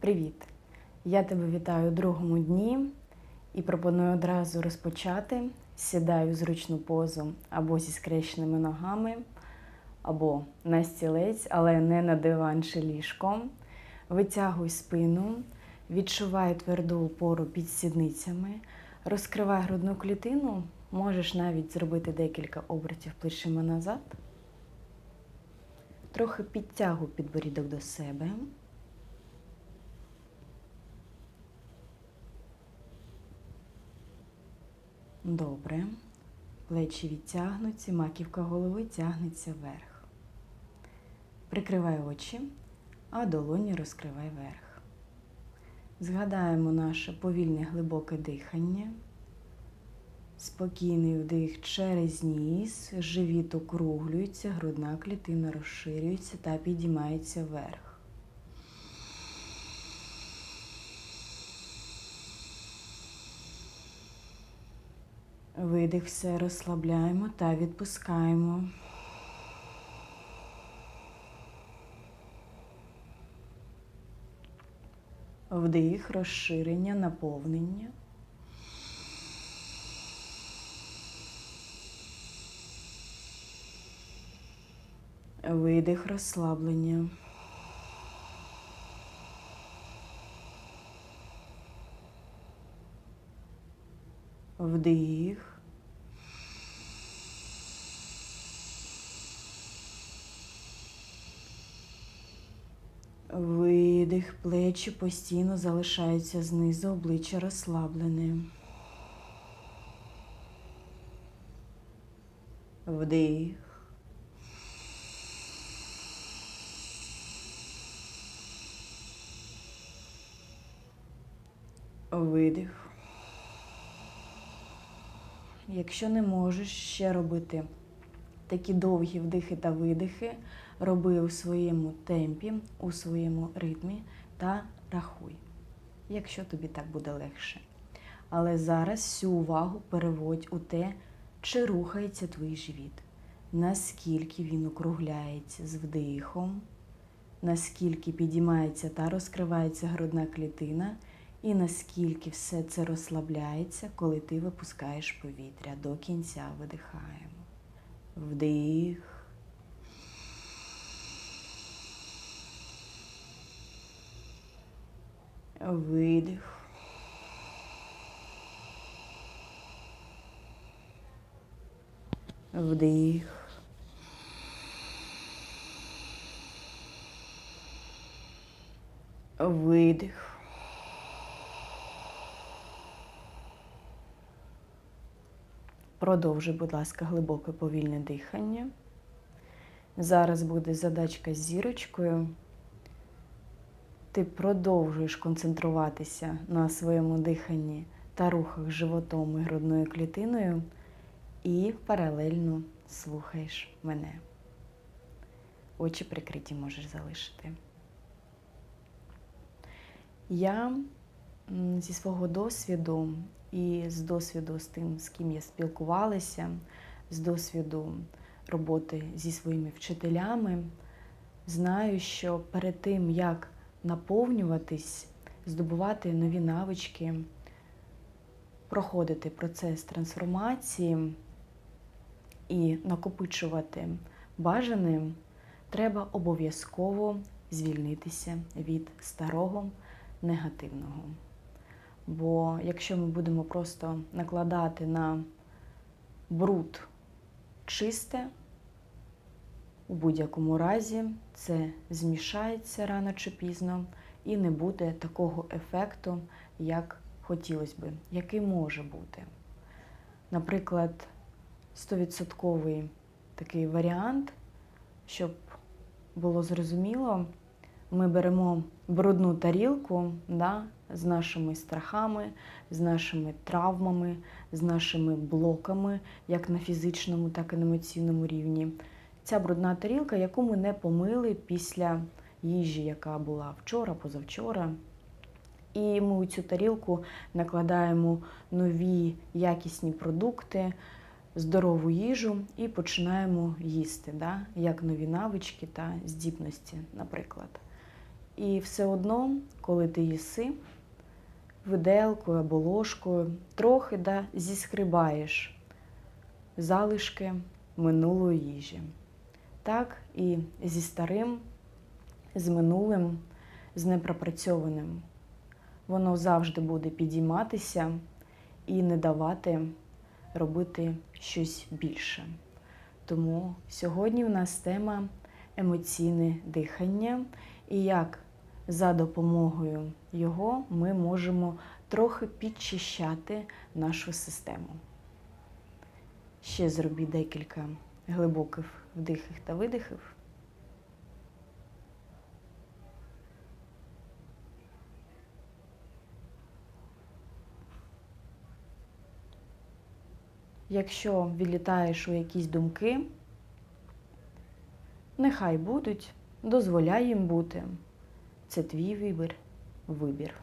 Привіт! Я тебе вітаю у другому дні і пропоную одразу розпочати. Сідаю в зручну позу або зі скрещеними ногами, або на стілець, але не на диван чи ліжко. Витягуй спину, відчувай тверду опору під сідницями, розкривай грудну клітину. Можеш навіть зробити декілька обертів плечима назад. Трохи підтягуй підборідок до себе. Добре. Плечі відтягнуті, маківка голови тягнеться вверх. Прикривай очі, а долоні розкривай вверх. Згадаємо наше повільне глибоке дихання. Спокійний вдих через ніс, живіт округлюється, грудна клітина розширюється та підіймається вверх. Видих все розслабляємо та відпускаємо. Вдих, розширення, наповнення. Видих, розслаблення. Вдих. Видих, плечі постійно залишаються знизу, обличчя розслаблене. Вдих. Видих. Якщо не можеш ще робити такі довгі вдихи та видихи, роби у своєму темпі, у своєму ритмі та рахуй, якщо тобі так буде легше. Але зараз всю увагу переводь у те, чи рухається твій живіт, наскільки він округляється з вдихом, наскільки підіймається та розкривається грудна клітина, і наскільки все це розслабляється, коли ти випускаєш повітря до кінця видихаємо. Вдих. Видих. Вдих. Видих. Продовжуй, будь ласка, глибоке повільне дихання. Зараз буде задачка з зірочкою. Ти продовжуєш концентруватися на своєму диханні та рухах животом і грудною клітиною і паралельно слухаєш мене. Очі прикриті можеш залишити. Я зі свого досвіду і з досвіду з тим, з ким я спілкувалася, з досвіду роботи зі своїми вчителями, знаю, що перед тим, як наповнюватись, здобувати нові навички, проходити процес трансформації і накопичувати бажане, треба обов'язково звільнитися від старого негативного. Бо якщо ми будемо просто накладати на бруд чисте, у будь-якому разі це змішається рано чи пізно і не буде такого ефекту, як хотілося би, який може бути. Наприклад, 100% такий варіант, щоб було зрозуміло, ми беремо брудну тарілку да, з нашими страхами, з нашими травмами, з нашими блоками, як на фізичному, так і на емоційному рівні. Ця брудна тарілка, яку ми не помили після їжі, яка була вчора, позавчора. І ми у цю тарілку накладаємо нові якісні продукти, здорову їжу і починаємо їсти, да? як нові навички та здібності, наприклад. І все одно, коли ти їси виделкою або ложкою, трохи да, зіскрибаєш залишки минулої їжі. Так і зі старим, з минулим, з непропрацьованим. Воно завжди буде підійматися і не давати робити щось більше. Тому сьогодні в нас тема емоційне дихання і як за допомогою його ми можемо трохи підчищати нашу систему. Ще зробіть декілька глибоких вдихів та видихів. Якщо відлітаєш у якісь думки, нехай будуть, дозволяй їм бути. Це твій вибір, вибір.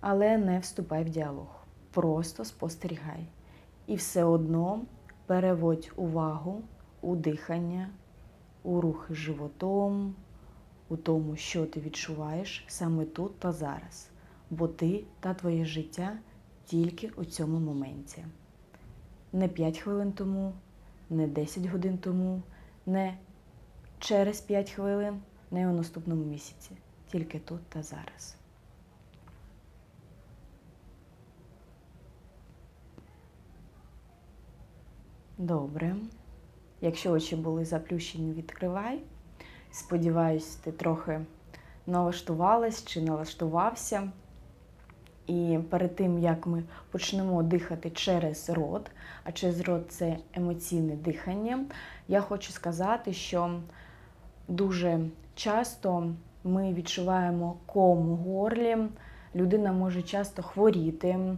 Але не вступай в діалог. Просто спостерігай. І все одно переводь увагу у дихання, у рухи животом, у тому, що ти відчуваєш саме тут та зараз. Бо ти та твоє життя тільки у цьому моменті. Не 5 хвилин тому, не 10 годин тому, не через 5 хвилин, не у наступному місяці. Тільки тут та зараз. Добре. Якщо очі були заплющені, відкривай. Сподіваюсь, ти трохи налаштувалась чи налаштувався. І перед тим, як ми почнемо дихати через рот, а через рот це емоційне дихання, я хочу сказати, що дуже часто ми відчуваємо ком у горлі, людина може часто хворіти,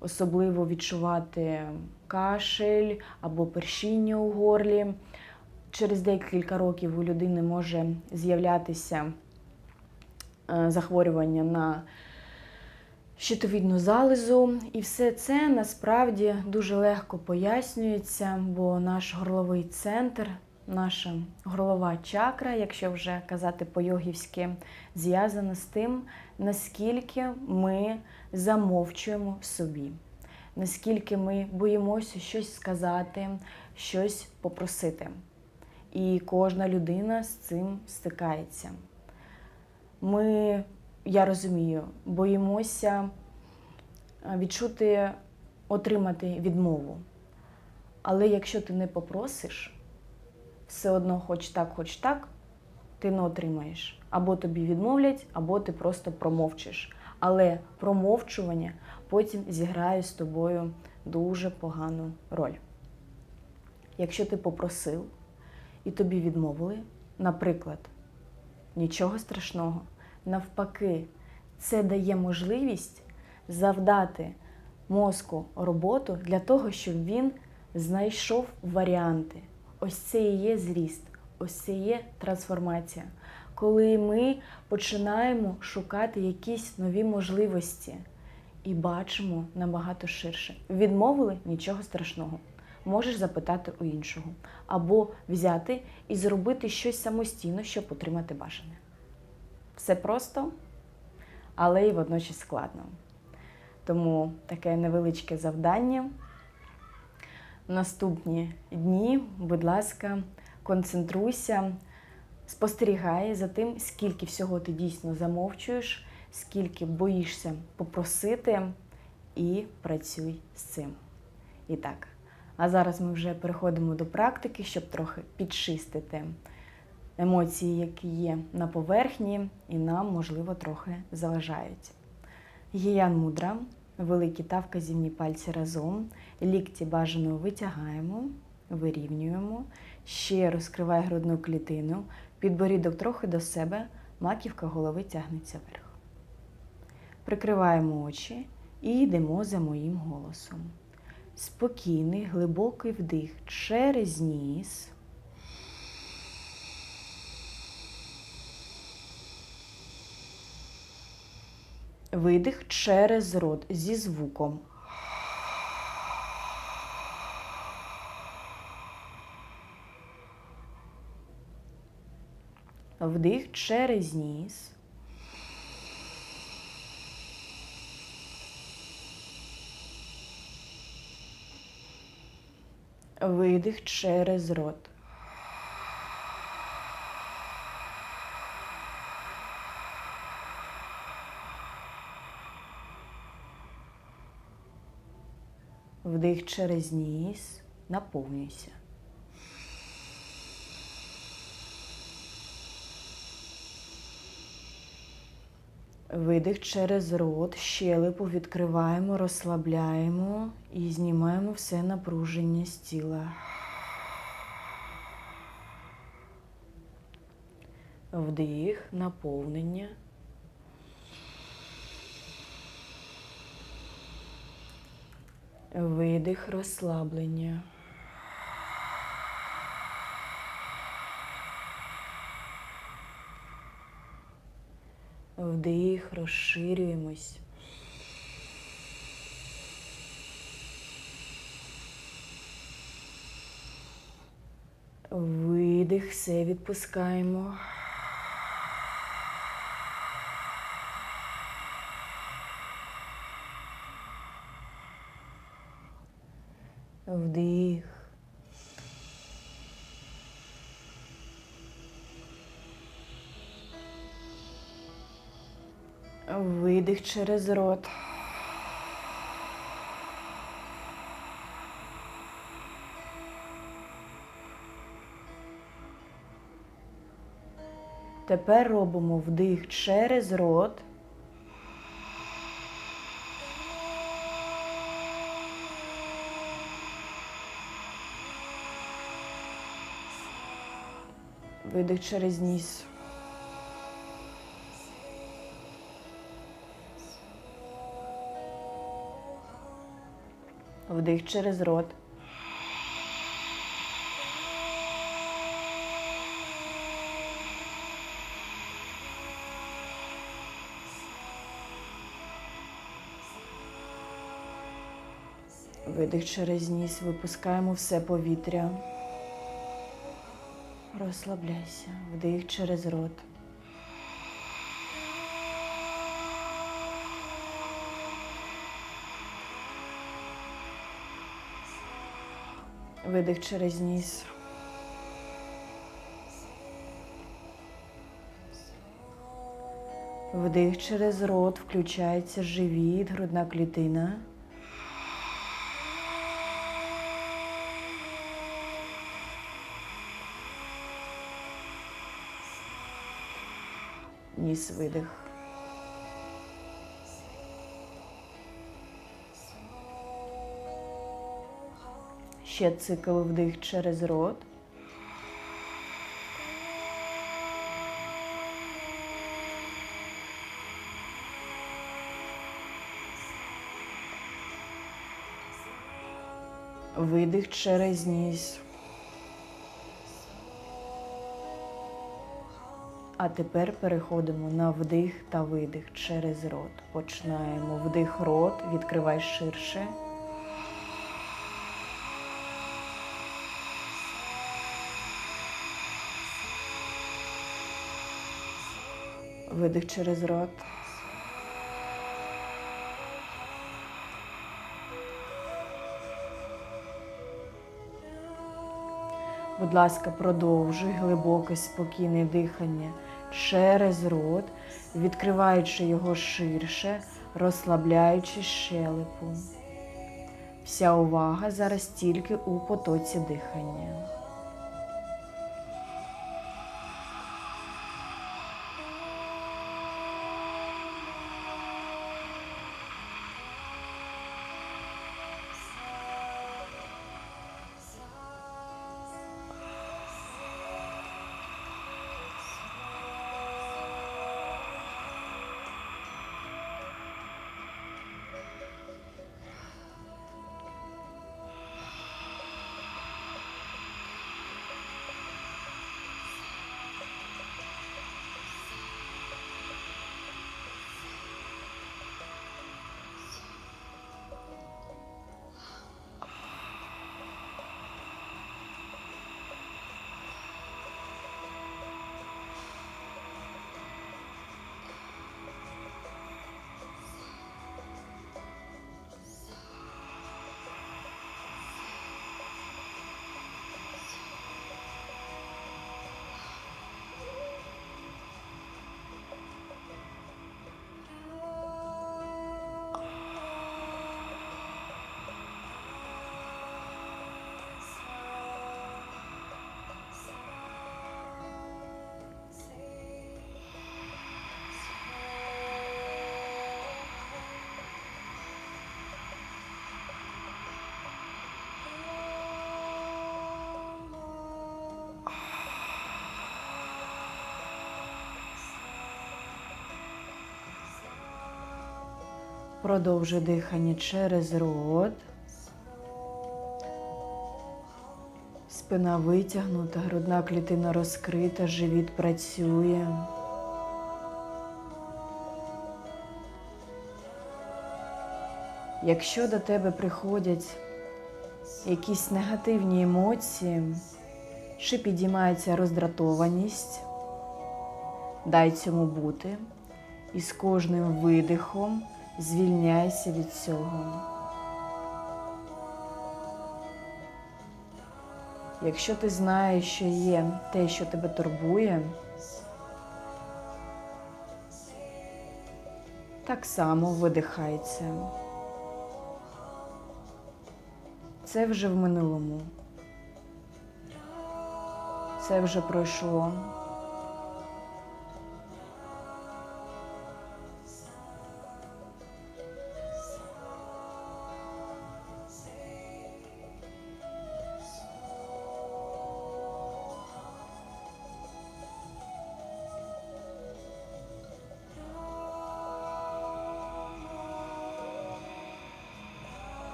особливо відчувати кашель або першіння у горлі. Через декілька років у людини може з'являтися е, захворювання на щитовідну залозу. І все це насправді дуже легко пояснюється, бо наш горловий центр, наша горлова чакра, якщо вже казати по-йогівськи, зв'язана з тим, наскільки ми замовчуємо в собі, наскільки ми боїмося щось сказати, щось попросити. І кожна людина з цим стикається. Ми я розумію, боїмося відчути, отримати відмову. Але якщо ти не попросиш, все одно, хоч так, хоч так, ти не отримаєш. Або тобі відмовлять, або ти просто промовчиш. Але промовчування потім зіграє з тобою дуже погану роль. Якщо ти попросив і тобі відмовили, наприклад, нічого страшного. Навпаки, це дає можливість завдати мозку роботу для того, щоб він знайшов варіанти. Ось це і є зріст, ось це і є трансформація. Коли ми починаємо шукати якісь нові можливості і бачимо набагато ширше. Відмовили нічого страшного. Можеш запитати у іншого, або взяти і зробити щось самостійно, щоб отримати бажане. Все просто, але й водночас складно. Тому таке невеличке завдання. Наступні дні, будь ласка, концентруйся, спостерігай за тим, скільки всього ти дійсно замовчуєш, скільки боїшся попросити, і працюй з цим. І так. А зараз ми вже переходимо до практики, щоб трохи підчистити емоції, які є на поверхні, і нам, можливо, трохи заважають. Гіян мудра, великі та вказівні пальці разом, лікті бажано витягаємо, вирівнюємо, ще розкривай грудну клітину, підборідок трохи до себе, маківка голови тягнеться вверх. Прикриваємо очі і йдемо за моїм голосом. Спокійний, глибокий вдих через ніс. Видих через рот зі звуком. Вдих через ніс. Видих через рот. Вдих через ніс, наповнюйся. Видих через рот, щелепу відкриваємо, розслабляємо і знімаємо все напруження з тіла. Вдих, наповнення. Видих, розслаблення. Вдих, розширюємось. Видих, все відпускаємо. Вдих. Видих через рот. Тепер робимо вдих через рот. Видих через ніс. Вдих через рот. Видих через ніс, випускаємо все повітря. Розслабляйся. Вдих через рот. Видих через ніс. Вдих через рот, включається живіт, грудна клітина. Ніс видих. Ще цикл вдих через рот. Видих через ніс. А тепер переходимо на вдих та видих через рот. Починаємо вдих рот, відкривай ширше. Видих через рот. Будь ласка, продовжуй глибоке, спокійне дихання через рот, відкриваючи його ширше, розслабляючи щелепу. Вся увага зараз тільки у потоці дихання. Продовжуй дихання через рот. Спина витягнута, грудна клітина розкрита, живіт працює. Якщо до тебе приходять якісь негативні емоції, чи підіймається роздратованість, дай цьому бути, і з кожним видихом звільняйся від цього. Якщо ти знаєш, що є те, що тебе турбує, так само видихай це. Це вже в минулому. Це вже пройшло.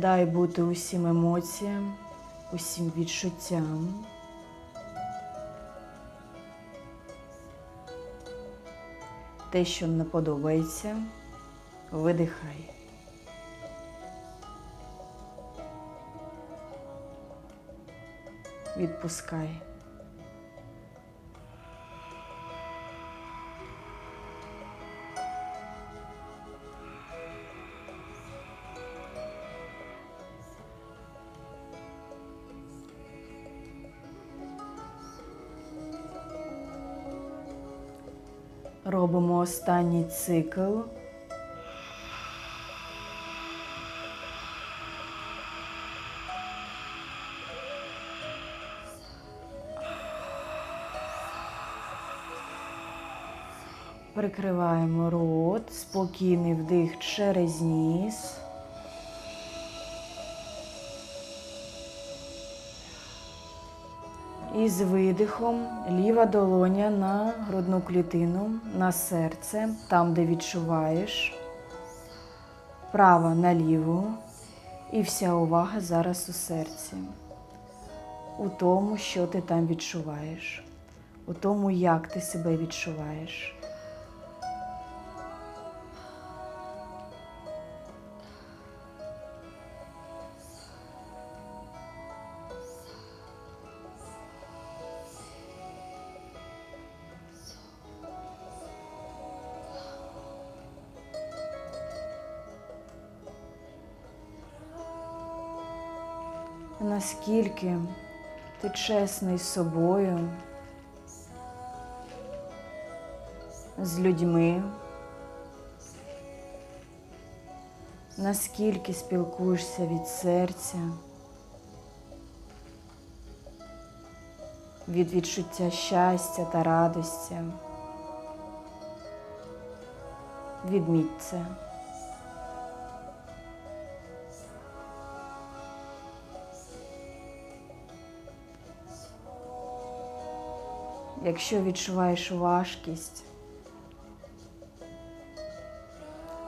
Дай бути усім емоціям, усім відчуттям. Те, що не подобається, видихай. Відпускай. Останній цикл. Прикриваємо рот, спокійний вдих через ніс. І з видихом ліва долоня на грудну клітину, на серце, там, де відчуваєш, права на ліву. І вся увага зараз у серці, у тому, що ти там відчуваєш, у тому, як ти себе відчуваєш. Наскільки ти чесний з собою, з людьми, наскільки спілкуєшся від серця, від відчуття щастя та радості. Відміть це. Якщо відчуваєш важкість,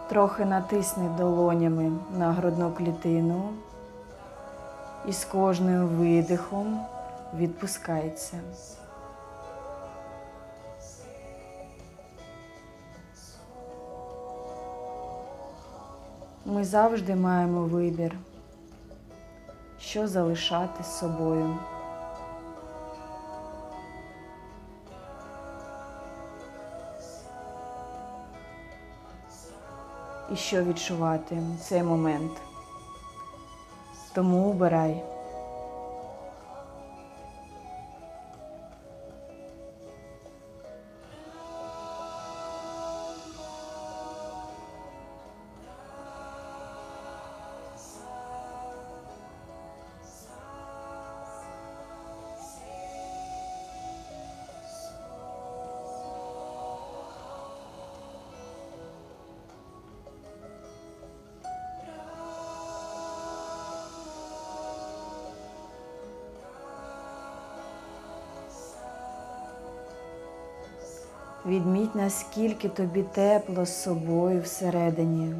трохи натисни долонями на грудну клітину і з кожним видихом відпускається. Ми завжди маємо вибір, що залишати з собою. І що відчувати в цей момент. Тому обирай. Відміть, наскільки тобі тепло з собою всередині.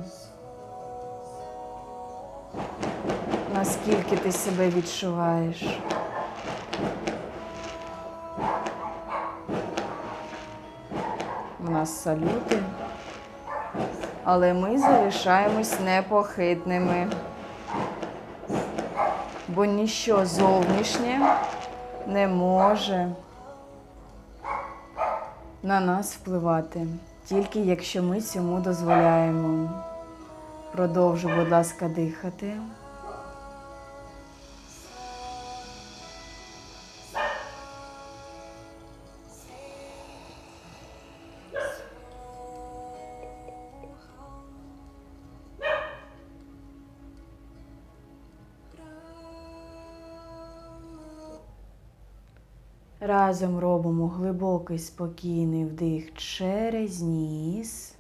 Наскільки ти себе відчуваєш. У нас салюти, але ми залишаємось непохитними, бо ніщо зовнішнє не може на нас впливати, тільки якщо ми цьому дозволяємо. Продовжу, будь ласка, дихати. Разом робимо глибокий спокійний вдих через ніс.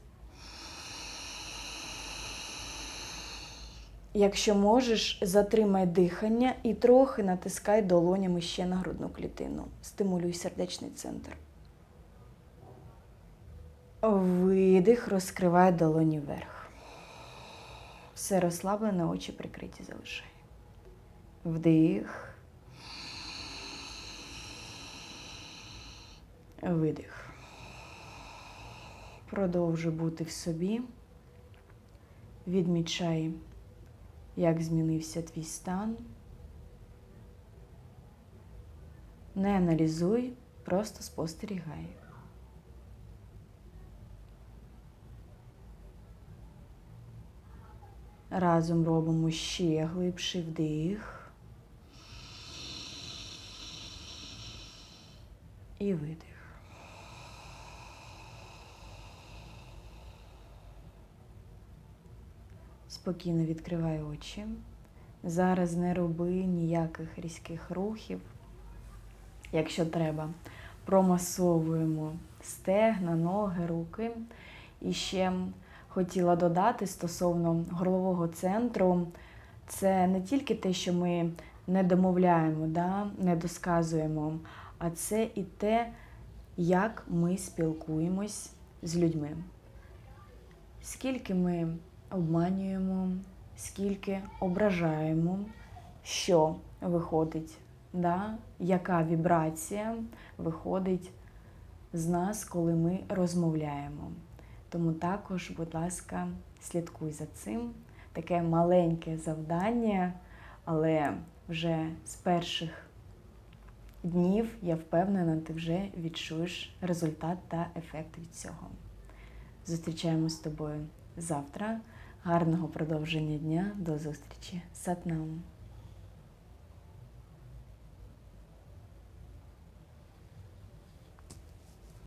Якщо можеш, затримай дихання і трохи натискай долонями ще на грудну клітину. Стимулюй сердечний центр. Видих, розкривай долоні вверх. Все розслаблене, очі прикриті залишай. Вдих. Видих. Продовжуй бути в собі. Відмічай, як змінився твій стан. Не аналізуй, просто спостерігай. Разом робимо ще глибший вдих і видих. Спокійно відкривай очі. Зараз не роби ніяких різких рухів. Якщо треба, промасовуємо стегна, ноги, руки. І ще хотіла додати стосовно горлового центру, це не тільки те, що ми не домовляємо, да, не досказуємо, а це і те, як ми спілкуємось з людьми. Скільки ми обманюємо, скільки ображаємо, що виходить, да? яка вібрація виходить з нас, коли ми розмовляємо. Тому також, будь ласка, слідкуй за цим. Таке маленьке завдання, але вже з перших днів я впевнена, ти вже відчуєш результат та ефект від цього. Зустрічаємось з тобою завтра. Гарного продовження дня. До зустрічі. Сатнам.